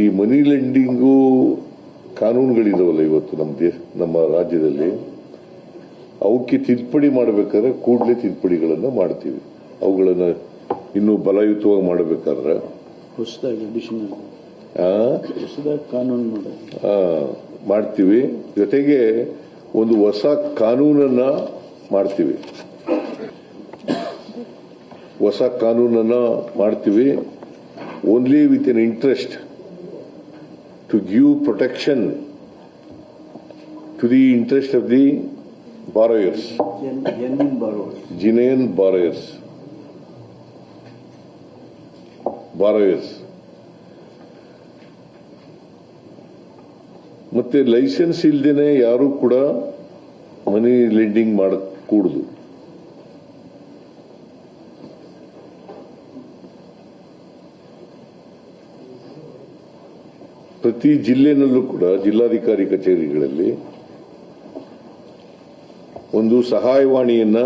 ಈ ಮನಿ ಲೆಂಡಿಂಗು ಕಾನೂನುಗಳಿದಾವಲ್ಲ ಇವತ್ತು ನಮ್ಮ ದೇಶ ನಮ್ಮ ರಾಜ್ಯದಲ್ಲಿ? ಅವಕ್ಕೆ ತಿದ್ದುಪಡಿ ಮಾಡಬೇಕಾದ್ರೆ ಕೂಡಲೇ ತಿದ್ದುಪಡಿಗಳನ್ನು ಮಾಡ್ತೀವಿ. ಅವುಗಳನ್ನು ಇನ್ನೂ ಬಲಯುತವಾಗಿ ಮಾಡಬೇಕಾದ್ರೆ? ಹೊಸದಾಗಿ ಅಡಿಷನಲ್ ಹೊಸದಾಗಿ ಕಾನೂನು ಮಾಡ್ತೀವಿ. ಜೊತೆಗೆ ಒಂದು ಹೊಸ ಕಾನೂನನ್ನ ಮಾಡ್ತೀವಿ. ಹೊಸ ಕಾನೂನನ್ನ ಮಾಡ್ತೀವಿ. Only with an interest to give protection to the interest of the borrowers, genuine borrowers, genuine borrowers, borrowers ಮತ್ತೆ ಲೈಸೆನ್ಸ್ ಇಲ್ದೇನೆ ಯಾರೂ ಕೂಡ ಮನಿ ಲೆಂಡಿಂಗ್ ಮಾಡಕೂಡುದು ಪ್ರತಿ ಜಿಲ್ಲೆನಲ್ಲೂ ಕೂಡ ಜಿಲ್ಲಾಧಿಕಾರಿ ಕಚೇರಿಗಳಲ್ಲಿ ಒಂದು ಸಹಾಯವಾಣಿಯನ್ನ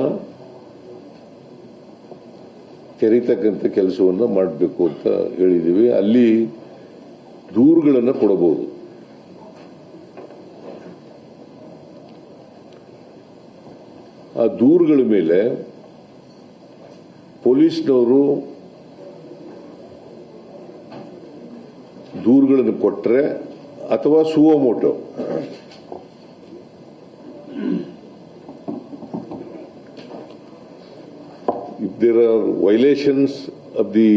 ತೆರೀತಕ್ಕಂಥ ಕೆಲಸವನ್ನು ಮಾಡಬೇಕು ಅಂತ ಹೇಳಿದ್ದೀವಿ. ಅಲ್ಲಿ ದೂರುಗಳನ್ನು ಕೊಡಬಹುದು. ಆ ದೂರುಗಳ ಮೇಲೆ ಪೊಲೀಸ್ನವರು ದೂರುಗಳನ್ನು ಕೊಟ್ಟರೆ ಅಥವಾ suo motu if there are violations of the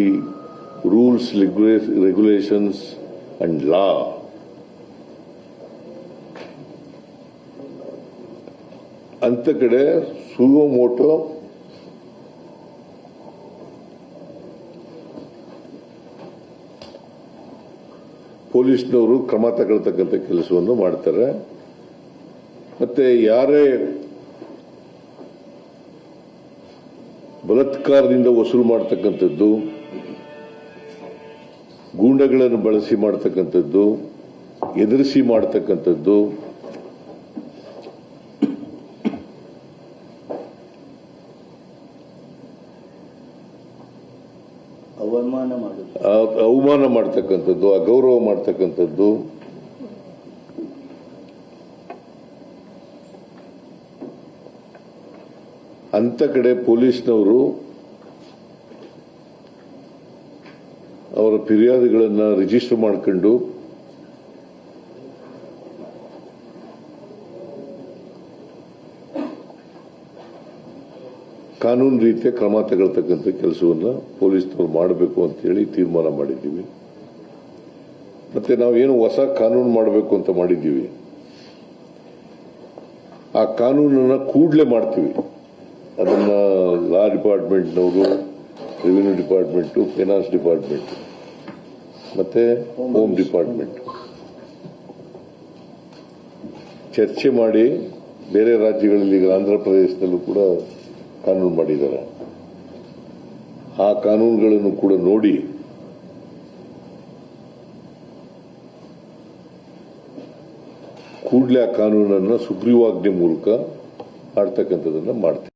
rules regulations and law ಅಂತ ಕಡೆ ಸುವಮೋಟೋ ಪೊಲೀಸ್ನವರು ಕ್ರಮ ತಗೊಳ್ತಕ್ಕಂಥ ಕೆಲಸವನ್ನು ಮಾಡ್ತಾರೆ. ಮತ್ತೆ ಯಾರೇ ಬಲತ್ಕಾರದಿಂದ ವಸೂಲು ಮಾಡತಕ್ಕಂಥದ್ದು, ಗೂಂಡಗಳನ್ನು ಬಳಸಿ ಮಾಡತಕ್ಕಂಥದ್ದು, ಎದುರಿಸಿ ಮಾಡತಕ್ಕಂಥದ್ದು ಅವಮಾನ ಮಾಡ್ತಕ್ಕಂಥದ್ದು ಅಗೌರವ ಮಾಡ್ತಕ್ಕಂಥದ್ದು. ಅಂತ ಕಡೆ ಪೊಲೀಸ್ನವರು ಅವರ ಫಿರ್ಯಾದಿಗಳನ್ನು ರಿಜಿಸ್ಟರ್ ಮಾಡ್ಕೊಂಡು ಕಾನೂನು ರೀತಿಯ ಕ್ರಮ ತಗೊಳ್ತಕ್ಕಂಥ ಕೆಲಸವನ್ನು ಪೊಲೀಸ್ನವ್ರು ಮಾಡಬೇಕು ಅಂತ ಹೇಳಿ ತೀರ್ಮಾನ ಮಾಡಿದ್ದೀವಿ. ಮತ್ತೆ ನಾವೇನು ಹೊಸ ಕಾನೂನು ಮಾಡಬೇಕು ಅಂತ ಮಾಡಿದ್ದೀವಿ. ಆ ಕಾನೂನನ್ನು ಕೂಡಲೇ ಮಾಡ್ತೀವಿ. ಅದನ್ನ ಲಾ ಡಿಪಾರ್ಟ್ಮೆಂಟ್ನವರು, ರೆವಿನ್ಯೂ ಡಿಪಾರ್ಟ್ಮೆಂಟು, ಫೈನಾನ್ಸ್ ಡಿಪಾರ್ಟ್ಮೆಂಟ್, ಮತ್ತೆ ಹೋಮ್ ಡಿಪಾರ್ಟ್ಮೆಂಟ್. ಚರ್ಚೆ ಮಾಡಿ ಬೇರೆ ರಾಜ್ಯಗಳಲ್ಲಿ ಈಗ ಆಂಧ್ರ ಪ್ರದೇಶದಲ್ಲೂ ಕೂಡ ಕಾನೂನು ಮಾಡಿದ್ದಾರೆ. ಆ ಕಾನೂನುಗಳನ್ನು ಕೂಡ ನೋಡಿ ಕೂಡಲೇ ಆ ಕಾನೂನನ್ನು ಸುಗ್ರೀವಾಜ್ಞೆ ಮೂಲಕ ಮಾಡ್ತಕ್ಕಂಥದ್ದನ್ನು ಮಾಡ್ತೀವಿ.